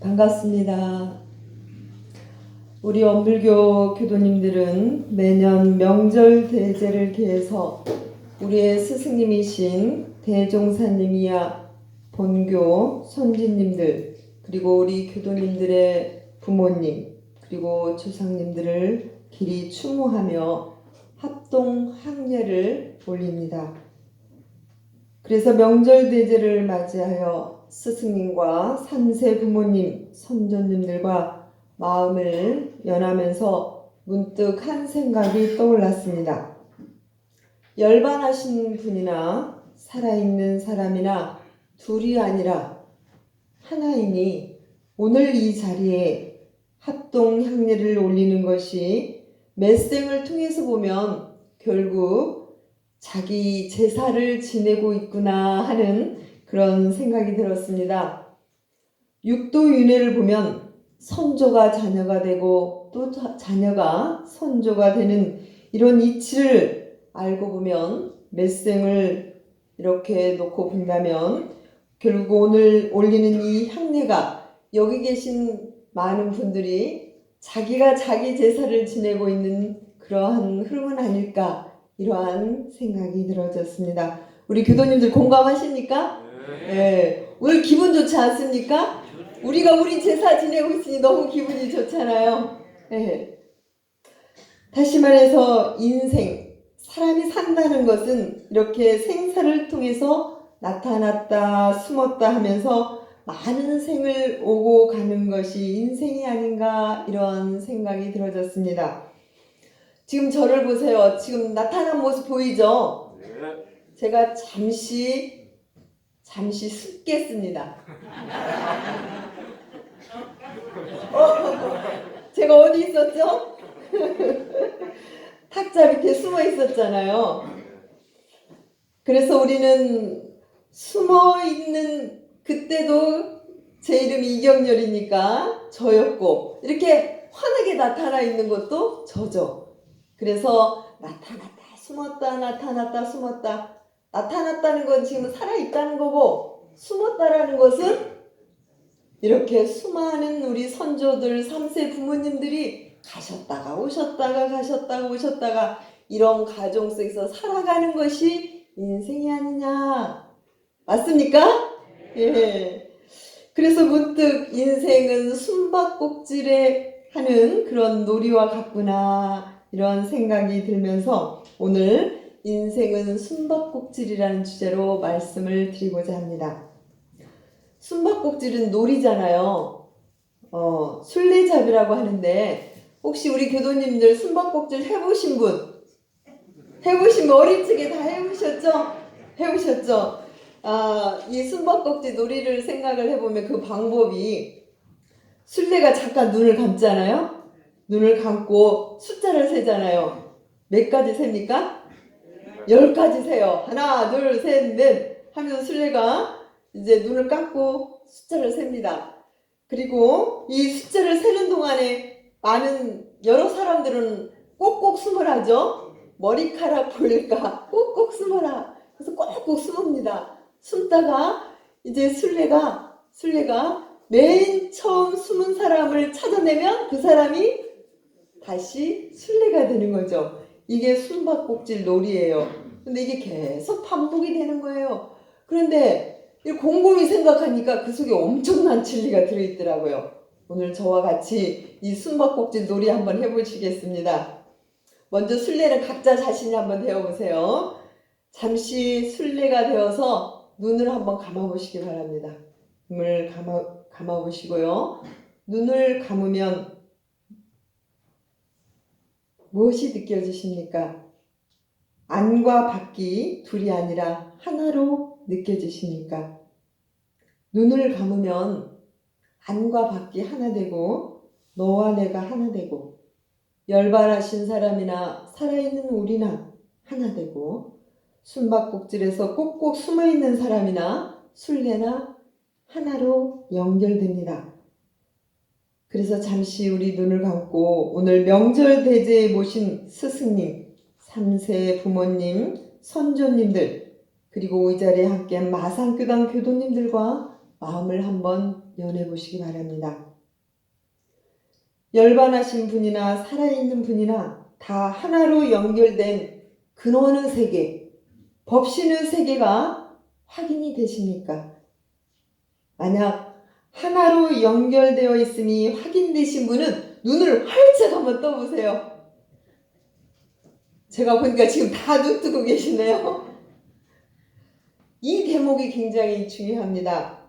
반갑습니다. 우리 원불교 교도님들은 매년 명절 대제를 기해서 우리의 스승님이신 대종사님이야 본교 선진님들 그리고 우리 교도님들의 부모님 그리고 조상님들을 길이 추모하며 합동 항례를 올립니다. 그래서 명절 대제를 맞이하여 스승님과 삼세 부모님, 선조님들과 마음을 연하면서 문득 한 생각이 떠올랐습니다. 열반하신 분이나 살아있는 사람이나 둘이 아니라 하나이니 오늘 이 자리에 합동 향례를 올리는 것이 매생을 통해서 보면 결국 자기 제사를 지내고 있구나 하는 그런 생각이 들었습니다. 육도 윤회를 보면 선조가 자녀가 되고 또 자- 자녀가 선조가 되는 이런 이치를 알고 보면 매생을 이렇게 놓고 본다면 결국 오늘 올리는 이 향례가 여기 계신 많은 분들이 자기가 자기 제사를 지내고 있는 그러한 흐름은 아닐까 이러한 생각이 들어졌습니다. 우리 교도님들 공감하십니까? 네. 오늘 기분 좋지 않습니까? 우리가 우리 제사 지내고 있으니 너무 기분이 좋잖아요. 네. 다시 말해서 인생, 사람이 산다는 것은 이렇게 생사를 통해서 나타났다, 숨었다 하면서 많은 생을 오고 가는 것이 인생이 아닌가 이런 생각이 들어졌습니다. 지금 저를 보세요. 지금 나타난 모습 보이죠? 제가 잠시 잠시 숨겠습니다. 어, 제가 어디 있었죠? 탁자 밑에 숨어 있었잖아요. 그래서 우리는 숨어 있는 그때도 제 이름이 이경렬이니까 저였고 이렇게 환하게 나타나 있는 것도 저죠. 그래서 나타났다 숨었다 나타났다 숨었다 나타났다는 건 지금 살아있다는 거고 숨었다라는 것은 이렇게 수많은 우리 선조들 3세 부모님들이 가셨다가 오셨다가 가셨다가 오셨다가 이런 가정 속에서 살아가는 것이 인생이 아니냐 맞습니까? 예. 그래서 문득 인생은 숨바꼭질에 하는 그런 놀이와 같구나 이런 생각이 들면서 오늘 인생은 숨바꼭질이라는 주제로 말씀을 드리고자 합니다. 숨바꼭질은 놀이잖아요. 어, 술래잡이라고 하는데 혹시 우리 교도님들 숨바꼭질 해보신 분? 해보신 분 어린 적에 다 해보셨죠? 해보셨죠? 아, 이 숨바꼭질 놀이를 생각을 해보면 그 방법이 술래가 잠깐 눈을 감잖아요. 눈을 감고 숫자를 세잖아요. 몇 가지 셉니까? 열 가지 세요. 하나, 둘, 셋, 넷 하면서 술래가 이제 눈을 감고 숫자를 셉니다. 그리고 이 숫자를 세는 동안에 많은 여러 사람들은 꼭꼭 숨으라죠. 머리카락 보일까 꼭꼭 숨어라. 그래서 꼭꼭 숨습니다. 숨다가 이제 술래가 술래가 맨 처음 숨은 사람을 찾아내면 그 사람이 다시 술래가 되는 거죠. 이게 숨바꼭질 놀이예요. 근데 이게 계속 반복이 되는 거예요. 그런데 이 곰곰이 생각하니까 그 속에 엄청난 진리가 들어있더라고요. 오늘 저와 같이 이 숨바꼭질 놀이 한번 해보시겠습니다. 먼저 술래는 각자 자신이 한번 되어보세요. 잠시 술래가 되어서 눈을 한번 감아보시기 바랍니다. 눈을 감아, 감아보시고요. 눈을 감으면 무엇이 느껴지십니까? 안과 밖이 둘이 아니라 하나로 느껴지십니까? 눈을 감으면 안과 밖이 하나 되고 너와 내가 하나 되고 열반하신 사람이나 살아있는 우리나 하나 되고 숨바꼭질에서 꼭꼭 숨어있는 사람이나 술래나 하나로 연결됩니다. 그래서 잠시 우리 눈을 감고 오늘 명절 대제에 모신 스승님, 삼세 부모님, 선조님들 그리고 이 자리에 함께한 마산교당 교도님들과 마음을 한번 연해 보시기 바랍니다. 열반하신 분이나 살아있는 분이나 다 하나로 연결된 근원의 세계, 법신의 세계가 확인이 되십니까? 만약 하나로 연결되어 있음이 확인되신 분은 눈을 활짝 한번 떠보세요. 제가 보니까 지금 다 눈 뜨고 계시네요. 이 대목이 굉장히 중요합니다.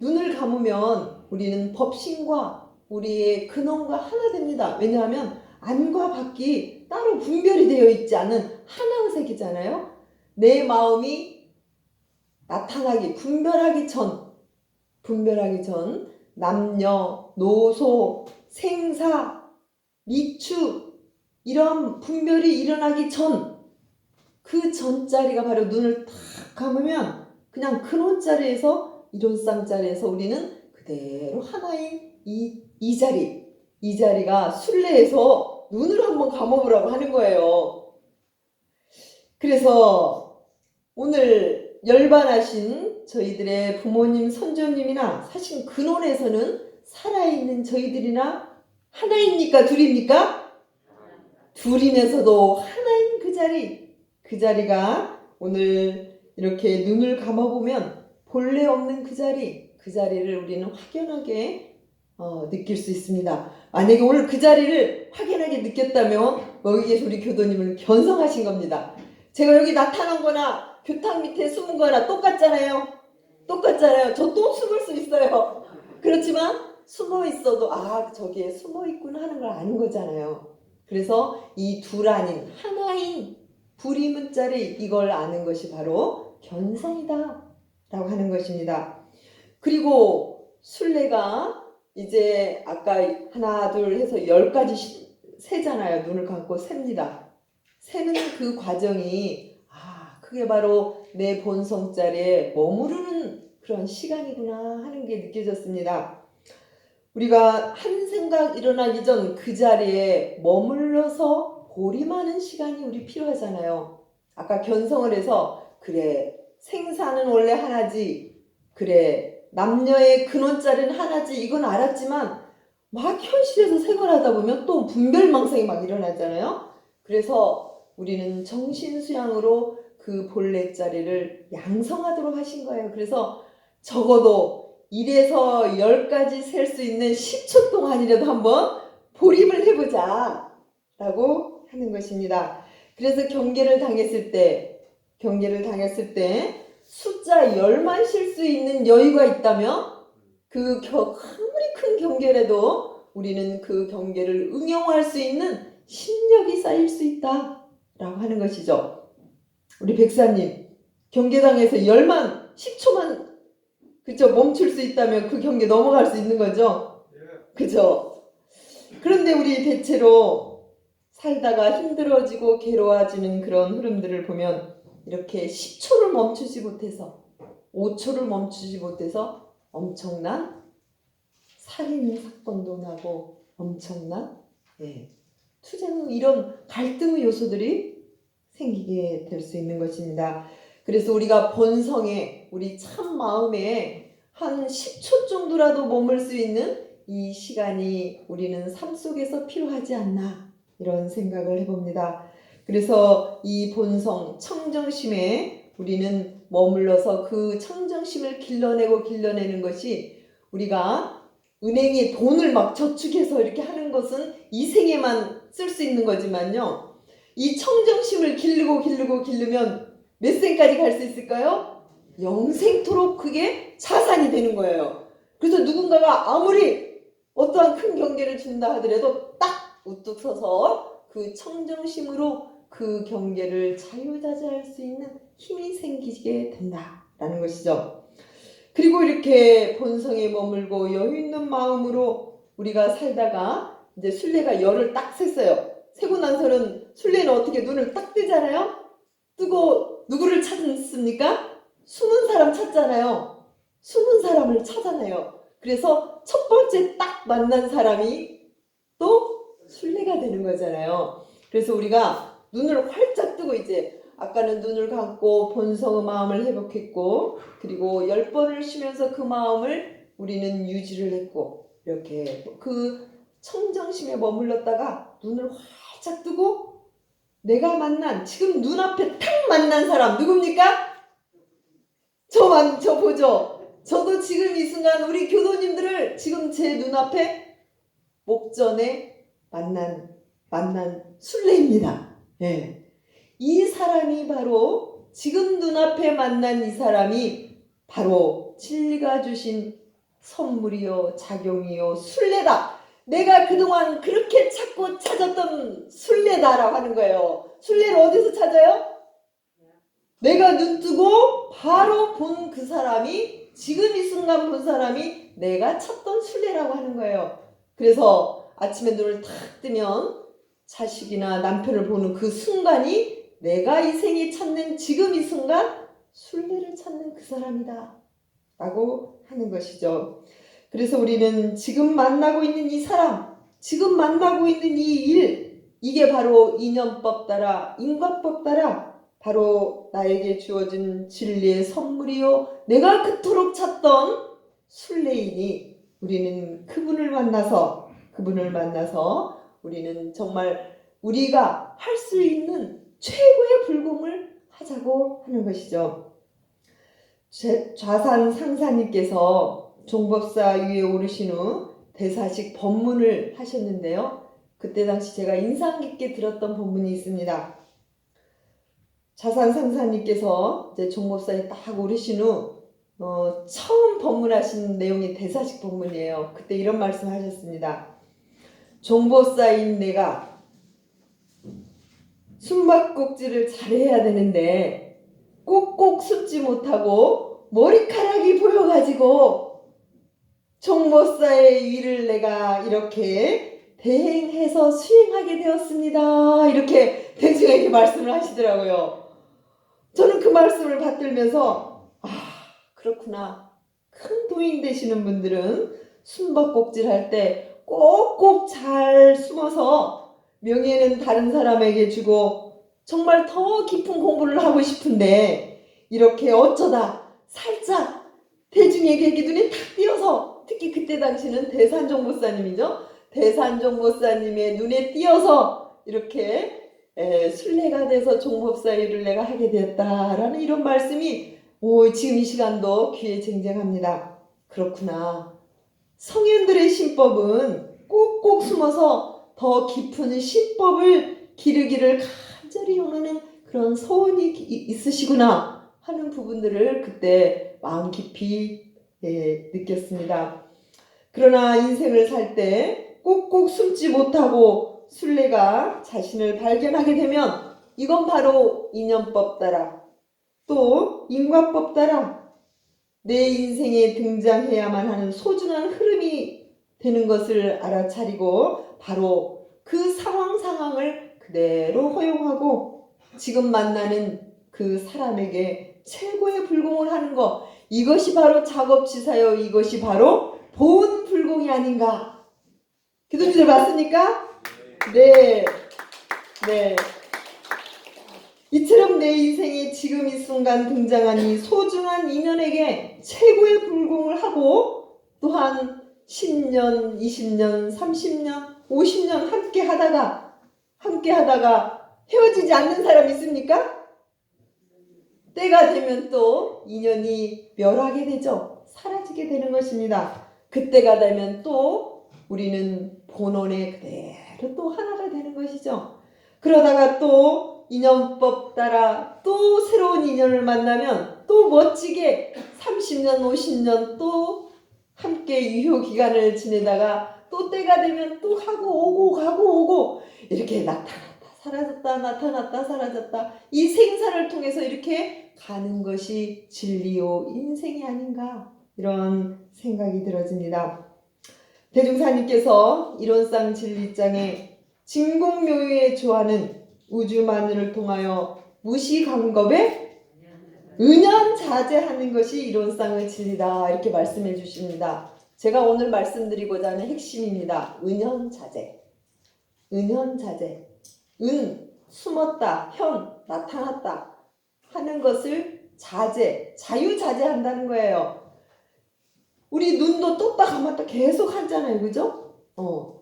눈을 감으면 우리는 법신과 우리의 근원과 하나 됩니다. 왜냐하면 안과 밖이 따로 분별이 되어 있지 않은 하나의 색이잖아요. 내 마음이 나타나기, 분별하기 전, 분별하기 전, 남녀, 노소, 생사, 미추, 이런 분별이 일어나기 전, 그 전자리가 바로 눈을 탁 감으면 그냥 근원자리에서 이론 쌍자리에서 우리는 그대로 하나인 이, 이 자리, 이 자리가 순례에서 눈을 한번 감아보라고 하는 거예요. 그래서 오늘 열반하신 저희들의 부모님, 선조님이나 사실 근원에서는 살아있는 저희들이나 하나입니까? 둘입니까? 둘이면서도 하나인 그 자리, 그 자리가 오늘 이렇게 눈을 감아보면 본래 없는 그 자리, 그 자리를 우리는 확연하게 어, 느낄 수 있습니다. 만약에 오늘 그 자리를 확연하게 느꼈다면 여기 계신 우리 교도님을 견성하신 겁니다. 제가 여기 나타난 거나 교탁 밑에 숨은 거나 똑같잖아요. 똑같잖아요. 저 또 숨을 수 있어요. 그렇지만 숨어 있어도 아 저기에 숨어 있구나 하는 걸 아는 거잖아요. 그래서 이 둘 아닌 하나인 불이 문자리 이걸 아는 것이 바로 견성이다 라고 하는 것입니다. 그리고 순례가 이제 아까 하나 둘 해서 열까지 시- 세잖아요. 눈을 감고 셉니다. 세는 그 과정이 아 그게 바로 내 본성 자리에 머무르는 그런 시간이구나 하는 게 느껴졌습니다. 우리가 한 생각 일어나기 전 그 자리에 머물러서 고림하는 시간이 우리 필요하잖아요. 아까 견성을 해서 그래 생사는 원래 하나지 그래 남녀의 근원자리는 하나지 이건 알았지만 막 현실에서 생활하다 보면 또 분별망상이 막 일어나잖아요. 그래서 우리는 정신수양으로 그 본래 자리를 양성하도록 하신 거예요. 그래서 적어도 1에서 10까지 셀 수 있는 10초 동안이라도 한번 보림을 해보자 라고 하는 것입니다. 그래서 경계를 당했을 때 경계를 당했을 때 숫자 10만 실수 있는 여유가 있다면 그 겨, 아무리 큰 경계라도 우리는 그 경계를 응용할 수 있는 심력이 쌓일 수 있다 라고 하는 것이죠. 우리 백사님 경계당에서 10만 10초만 그쵸 멈출 수 있다면 그 경계 넘어갈 수 있는 거죠. 그죠? 그런데 우리 대체로 살다가 힘들어지고 괴로워지는 그런 흐름들을 보면 이렇게 10초를 멈추지 못해서 5초를 멈추지 못해서 엄청난 살인 사건도 나고 엄청난 예, 투쟁 이런 갈등의 요소들이 생기게 될 수 있는 것입니다. 그래서 우리가 본성에 우리 참 마음에 한 10초 정도라도 머물 수 있는 이 시간이 우리는 삶 속에서 필요하지 않나 이런 생각을 해봅니다. 그래서 이 본성 청정심에 우리는 머물러서 그 청정심을 길러내고 길러내는 것이 우리가 은행에 돈을 막 저축해서 이렇게 하는 것은 이 생에만 쓸 수 있는 거지만요. 이 청정심을 기르고 기르고 기르면 몇 생까지 갈 수 있을까요? 영생토록 그게 자산이 되는 거예요. 그래서 누군가가 아무리 어떠한 큰 경계를 준다 하더라도 딱 우뚝 서서 그 청정심으로 그 경계를 자유자재할 수 있는 힘이 생기게 된다라는 것이죠. 그리고 이렇게 본성에 머물고 여유 있는 마음으로 우리가 살다가 이제 순례가 열을 딱 샜어요. 세고 나서는 순례는 어떻게 눈을 딱 뜨잖아요. 뜨고 누구를 찾습니까? 숨은 사람 찾잖아요. 숨은 사람을 찾아내요. 그래서 첫 번째 딱 만난 사람이 또 순례가 되는 거잖아요. 그래서 우리가 눈을 활짝 뜨고 이제 아까는 눈을 감고 본성의 마음을 회복했고 그리고 열 번을 쉬면서 그 마음을 우리는 유지를 했고 이렇게 그 청정심에 머물렀다가 눈을 활짝 뜨고 내가 만난 지금 눈앞에 탁 만난 사람 누굽니까? 저만 저 보죠. 저도 지금 이 순간 우리 교도님들을 지금 제 눈앞에 목전에 만난 만난 순례입니다. 예. 이 사람이 바로 지금 눈앞에 만난 이 사람이 바로 진리가 주신 선물이요 작용이요 순례다. 내가 그동안 그렇게 찾고 찾았던 순례다라고 하는 거예요. 순례를 어디서 찾아요? 내가 눈 뜨고 바로 본 그 사람이 지금 이 순간 본 사람이 내가 찾던 순례라고 하는 거예요. 그래서 아침에 눈을 탁 뜨면 자식이나 남편을 보는 그 순간이 내가 이 생에 찾는 지금 이 순간 순례를 찾는 그 사람이다. 라고 하는 것이죠. 그래서 우리는 지금 만나고 있는 이 사람, 지금 만나고 있는 이 일, 이게 바로 인연법 따라, 인과법 따라 바로 나에게 주어진 진리의 선물이요. 내가 그토록 찾던 순례이니 우리는 그분을 만나서, 그분을 만나서 우리는 정말 우리가 할 수 있는 최고의 불공을 하자고 하는 것이죠. 제- 좌산 상사님께서 종법사 위에 오르신 후 대사식 법문을 하셨는데요. 그때 당시 제가 인상 깊게 들었던 법문이 있습니다. 자산 상사님께서 이제 종법사에 딱 오르신 후 어, 처음 법문하신 내용이 대사식 법문이에요. 그때 이런 말씀 하셨습니다. 종법사인 내가 숨바꼭질을 잘해야 되는데 꼭꼭 숨지 못하고 머리카락이 보여가지고 종법사의 일을 내가 이렇게 대행해서 수행하게 되었습니다. 이렇게 대중에게 말씀을 하시더라고요. 저는 그 말씀을 받들면서 아 그렇구나. 큰 도인 되시는 분들은 숨바꼭질 할 때 꼭꼭 잘 숨어서 명예는 다른 사람에게 주고 정말 더 깊은 공부를 하고 싶은데 이렇게 어쩌다 살짝 대중에게 눈에 탁 띄어서 특히 그때 당시는 대산종보사님이죠. 대산종보사님의 눈에 띄어서 이렇게 에, 순례가 돼서 종법사 일을 내가 하게 되었다라는 이런 말씀이 오, 지금 이 시간도 귀에 쟁쟁합니다. 그렇구나. 성현들의 신법은 꼭꼭 숨어서 더 깊은 신법을 기르기를 간절히 원하는 그런 소원이 기- 있으시구나 하는 부분들을 그때 마음 깊이 예, 느꼈습니다. 그러나 인생을 살 때 꼭꼭 숨지 못하고 순례가 자신을 발견하게 되면 이건 바로 인연법 따라 또 인과법 따라 내 인생에 등장해야만 하는 소중한 흐름이 되는 것을 알아차리고 바로 그 상황 상황을 그대로 허용하고 지금 만나는 그 사람에게 최고의 불공을 하는 것 이것이 바로 작업치사요 이것이 바로 보은 불공이 아닌가 기도님들 맞습니까? 네, 네. 이처럼 내 인생에 지금 이 순간 등장한 이 소중한 인연에게 최고의 불공을 하고 또한 10년, 20년, 30년, 50년 함께 하다가 함께 하다가 헤어지지 않는 사람 있습니까? 때가 되면 또 인연이 멸하게 되죠. 사라지게 되는 것입니다. 그때가 되면 또 우리는 본원에 그대로 또 하나가 되는 것이죠. 그러다가 또 인연법 따라 또 새로운 인연을 만나면 또 멋지게 30년, 50년 또 함께 유효 기간을 지내다가 또 때가 되면 또 하고 오고 가고 오고 이렇게 나타났다 사라졌다 나타났다 사라졌다 이 생사를 통해서 이렇게 가는 것이 진리요 인생이 아닌가 이런 생각이 들어집니다. 대중사님께서 이론상 진리장에 진공묘유에 조하는 우주만을 통하여 무시광겁에 은연 자제하는 것이 이론상의 진리다 이렇게 말씀해 주십니다. 제가 오늘 말씀드리고자 하는 핵심입니다. 은연 자제. 은연 자제. 은 숨었다, 현 나타났다. 하는 것을 자제, 자유자재한다는 거예요. 우리 눈도 떴다 감았다 계속 하잖아요. 그죠? 어.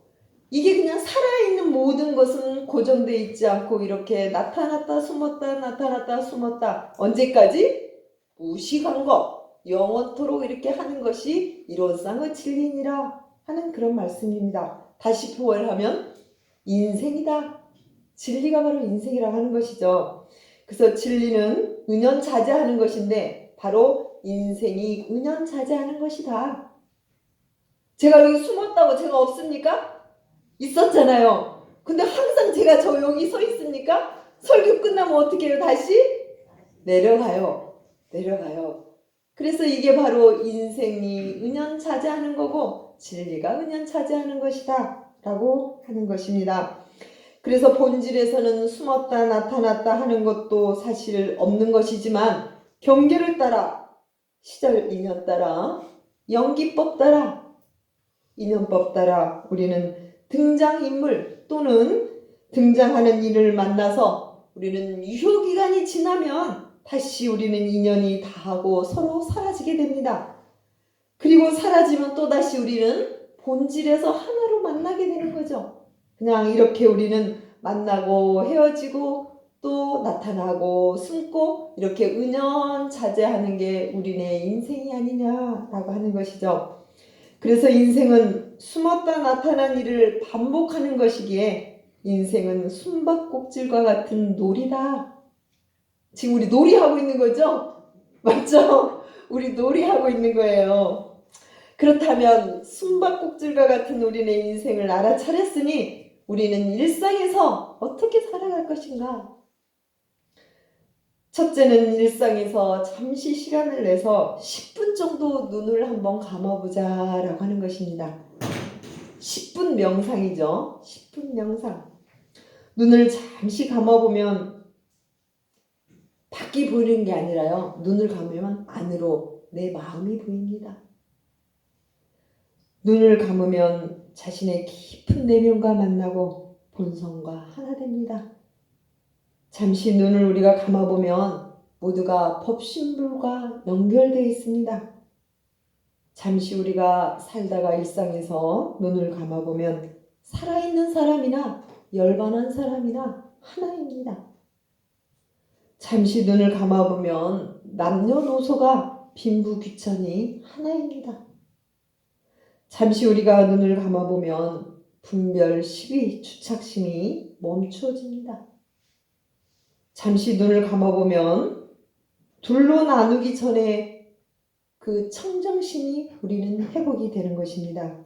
이게 그냥 살아있는 모든 것은 고정돼 있지 않고 이렇게 나타났다 숨었다 나타났다 숨었다 언제까지? 무식한 것 영원토록 이렇게 하는 것이 이론상의 진리니라 하는 그런 말씀입니다. 다시 표현하면 인생이다. 진리가 바로 인생이라고 하는 것이죠. 그래서 진리는 은연자제하는 것인데 바로 인생이 은연자제하는 것이다. 제가 여기 숨었다고 제가 없습니까? 있었잖아요. 근데 항상 제가 저 여기 서 있습니까? 설교 끝나면 어떻게 해요? 다시 내려가요. 내려가요. 그래서 이게 바로 인생이 은연차지하는 거고 진리가 은연차지하는 것이다. 라고 하는 것입니다. 그래서 본질에서는 숨었다 나타났다 하는 것도 사실 없는 것이지만 경계를 따라 시절 인연 따라 연기법 따라 인연법 따라 우리는 등장인물 또는 등장하는 일을 만나서 우리는 유효 기간이 지나면 다시 우리는 인연이 다하고 서로 사라지게 됩니다. 그리고 사라지면 또 다시 우리는 본질에서 하나로 만나게 되는 거죠. 그냥 이렇게 우리는 만나고 헤어지고 또 나타나고 숨고 이렇게 은연자제하는 게 우리네 인생이 아니냐라고 하는 것이죠. 그래서 인생은 숨었다 나타난 일을 반복하는 것이기에 인생은 숨바꼭질과 같은 놀이다. 지금 우리 놀이하고 있는 거죠? 맞죠? 우리 놀이하고 있는 거예요. 그렇다면 숨바꼭질과 같은 우리의 인생을 알아차렸으니 우리는 일상에서 어떻게 살아갈 것인가? 첫째는 일상에서 잠시 시간을 내서 10분 정도 눈을 한번 감아보자 라고 하는 것입니다. 10분 명상이죠. 10분 명상. 눈을 잠시 감아보면 밖이 보이는 게 아니라요. 눈을 감으면 안으로 내 마음이 보입니다. 눈을 감으면 자신의 깊은 내면과 만나고 본성과 하나 됩니다. 잠시 눈을 우리가 감아보면 모두가 법신불과 연결되어 있습니다. 잠시 우리가 살다가 일상에서 눈을 감아보면 살아있는 사람이나 열반한 사람이나 하나입니다. 잠시 눈을 감아보면 남녀노소가 빈부귀천이 하나입니다. 잠시 우리가 눈을 감아보면 분별, 시비, 주착심이 멈추어집니다. 잠시 눈을 감아보면 둘로 나누기 전에 그 청정심이 우리는 회복이 되는 것입니다.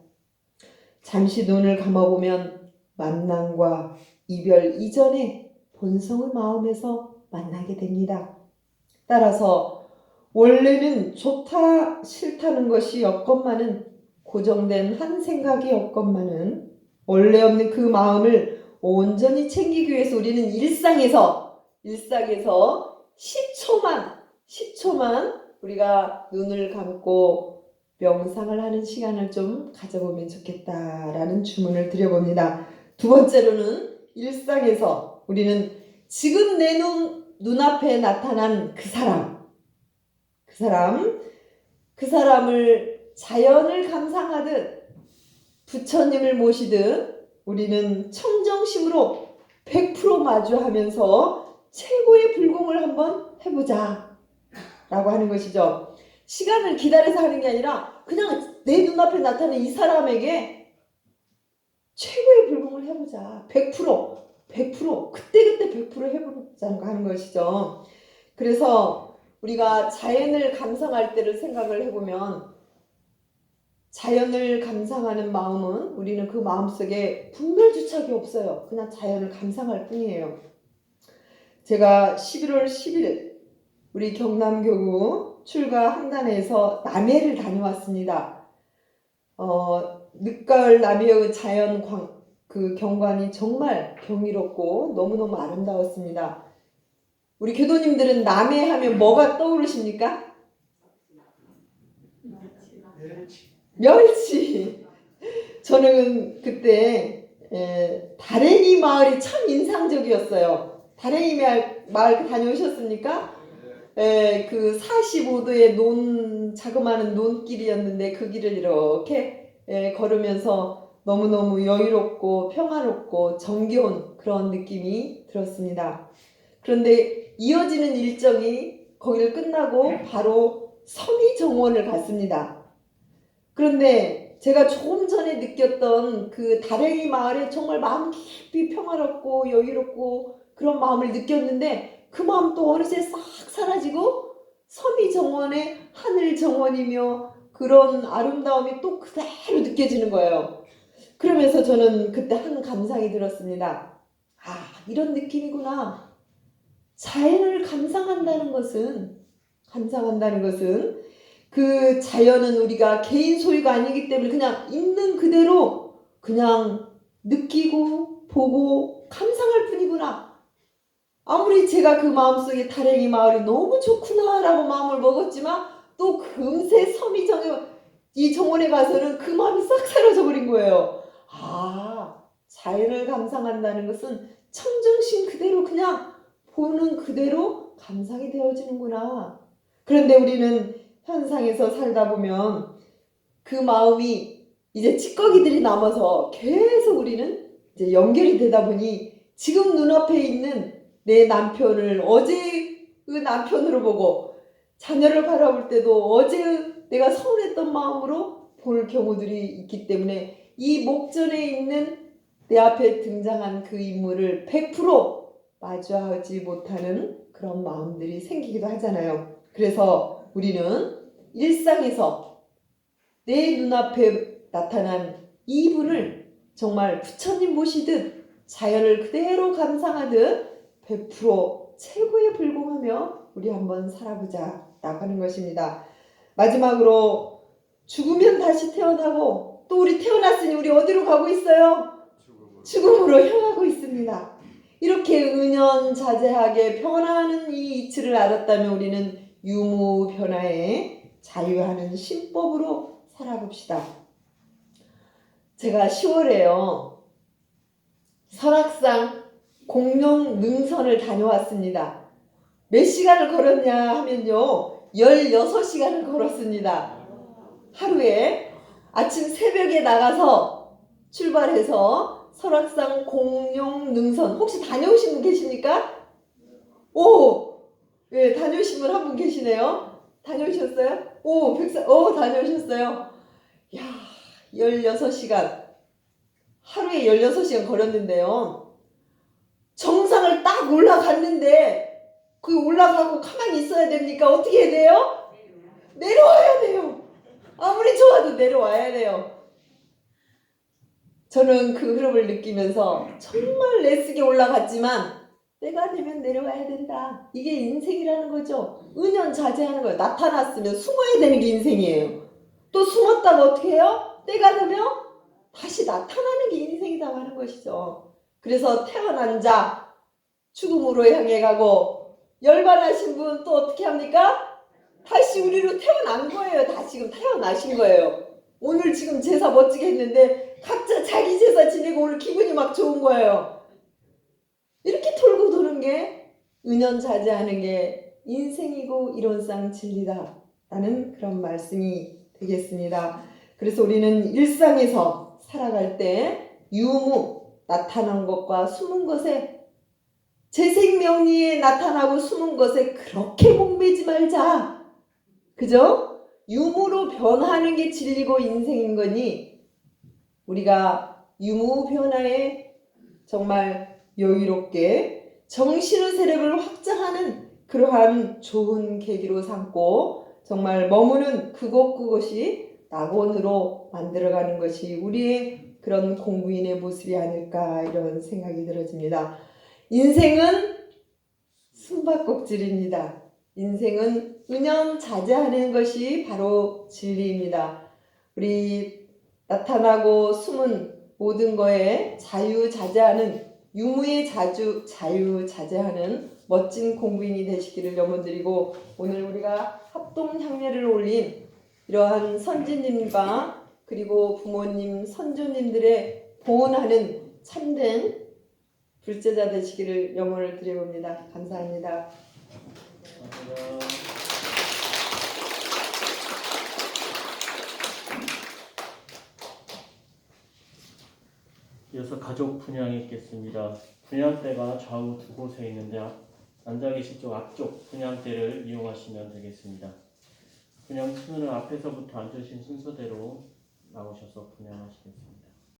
잠시 눈을 감아보면 만남과 이별 이전에 본성의 마음에서 만나게 됩니다. 따라서 원래는 좋다 싫다는 것이 없건만은 고정된 한 생각이 없건만은 원래 없는 그 마음을 온전히 챙기기 위해서 우리는 일상에서 일상에서 10초만 10초만 우리가 눈을 감고 명상을 하는 시간을 좀 가져보면 좋겠다라는 주문을 드려봅니다. 두 번째로는 일상에서 우리는 지금 내 눈, 눈앞에 나타난 그 사람, 그 사람, 그 사람을 자연을 감상하듯 부처님을 모시듯 우리는 청정심으로 100% 마주하면서 최고의 불공을 한번 해보자. 라고 하는 것이죠. 시간을 기다려서 하는 게 아니라 그냥 내 눈앞에 나타난 이 사람에게 최고의 불공을 해보자. 100%, 100%, 그때그때 100% 해보자는 하는 것이죠. 그래서 우리가 자연을 감상할 때를 생각을 해보면 자연을 감상하는 마음은 우리는 그 마음속에 분별 주착이 없어요. 그냥 자연을 감상할 뿐이에요. 제가 11월 11일 우리 경남교구 출가 한단에서 남해를 다녀왔습니다. 어, 늦가을 남해의 자연 광, 그 경관이 정말 경이롭고 너무너무 아름다웠습니다. 우리 교도님들은 남해 하면 뭐가 떠오르십니까? 멸치. 저는 그때 에, 다랭이 마을이 참 인상적이었어요. 다랭이 마을, 마을 다녀오셨습니까? 에, 그 45도의 논 자그마한 논길이었는데 그 길을 이렇게 에, 걸으면서 너무너무 여유롭고 평화롭고 정겨운 그런 느낌이 들었습니다. 그런데 이어지는 일정이 거기를 끝나고 바로 서미 정원을 갔습니다. 그런데 제가 조금 전에 느꼈던 그 다랭이 마을에 정말 마음 깊이 평화롭고 여유롭고 그런 마음을 느꼈는데 그 마음 또 어느새 싹 사라지고 서미 정원의 하늘 정원이며 그런 아름다움이 또 그대로 느껴지는 거예요. 그러면서 저는 그때 한 감상이 들었습니다. 아, 이런 느낌이구나. 자연을 감상한다는 것은, 감상한다는 것은 그 자연은 우리가 개인 소유가 아니기 때문에 그냥 있는 그대로 그냥 느끼고 보고 감상할 뿐이구나. 아무리 제가 그 마음속에 다랭이 마을이 너무 좋구나라고 마음을 먹었지만 또 금세 섬이 정해 이 정원에 가서는 그 마음이 싹 사라져 버린 거예요. 아, 자연을 감상한다는 것은 청정심 그대로 그냥 보는 그대로 감상이 되어지는구나. 그런데 우리는 현상에서 살다 보면 그 마음이 이제 찌꺼기들이 남아서 계속 우리는 이제 연결이 되다 보니 지금 눈앞에 있는 내 남편을 어제 그 남편으로 보고 자녀를 바라볼 때도 어제 내가 서운했던 마음으로 볼 경우들이 있기 때문에 이 목전에 있는 내 앞에 등장한 그 인물을 100% 마주하지 못하는 그런 마음들이 생기기도 하잖아요. 그래서 우리는 일상에서 내 눈앞에 나타난 이분을 정말 부처님 보시듯 자연을 그대로 감상하듯 100% 최고에 불공하며 우리 한번 살아보자 라고 하는 것입니다. 마지막으로 죽으면 다시 태어나고 또 우리 태어났으니 우리 어디로 가고 있어요? 죽음으로 향하고 있습니다. 이렇게 은연자재하게 변화하는 이 이치를 알았다면 우리는 유무 변화에 자유하는 신법으로 살아봅시다. 제가 10월에요. 설악산 공룡 능선을 다녀왔습니다. 몇 시간을 걸었냐 하면요. 16시간을 걸었습니다. 하루에 아침 새벽에 나가서 출발해서 설악산 공룡 능선 혹시 다녀오신 분 계십니까? 오! 예, 다녀오신 분 한 분 계시네요. 다녀오셨어요? 오, 백사, 오, 다녀오셨어요. 야, 16시간. 하루에 16시간 걸었는데요. 정상을 딱 올라갔는데, 그 올라가고 가만히 있어야 됩니까? 어떻게 해야 돼요? 내려와야 돼요. 아무리 좋아도 내려와야 돼요. 저는 그 흐름을 느끼면서 정말 내쓰게 올라갔지만 때가 되면 내려와야 된다. 이게 인생이라는 거죠. 은연자재하는 거예요. 나타났으면 숨어야 되는 게 인생이에요. 또 숨었다가 어떻게 해요? 때가 되면 다시 나타나는 게 인생이다 하는 것이죠. 그래서 태어난 자 죽음으로 향해 가고 열반하신 분 또 어떻게 합니까? 다시 우리로 태어난 거예요. 다 지금 태어나신 거예요. 오늘 지금 제사 멋지게 했는데 각자 자기 제사 지내고 오늘 기분이 막 좋은 거예요. 이렇게 도는 게 은연자재하는 게 인생이고 이론상 진리다. 라는 그런 말씀이 되겠습니다. 그래서 우리는 일상에서 살아갈 때 유무 나타난 것과 숨은 것에 재생명리에 나타나고 숨은 것에 그렇게 목매지 말자. 그죠? 유무로 변하는 게 진리고 인생인 거니 우리가 유무 변화에 정말 여유롭게 정신의 세력을 확장하는 그러한 좋은 계기로 삼고 정말 머무는 그곳 그곳이 낙원으로 만들어가는 것이 우리의 그런 공부인의 모습이 아닐까 이런 생각이 들어집니다. 인생은 숨바꼭질입니다. 인생은 은연자재하는 것이 바로 진리입니다. 우리 나타나고 숨은 모든 거에 자유자재하는 유무의 자주 자유자재하는 멋진 공부인이 되시기를 염원드리고 오늘 우리가 합동 향례를 올린 이러한 선지님과 그리고 부모님, 선조님들의 보온하는 참된 불제자 되시기를 염원을 드려봅니다. 감사합니다. 감사합니다. 이어서 가족 분양 있겠습니다. 분양대가 좌우 두 곳에 있는데 앞- 앉아 계신 쪽 앞쪽 분양대를 이용하시면 되겠습니다. 분양 순서는 앞에서부터 앉으신 순서대로 나오셔서 분양하시겠습니다.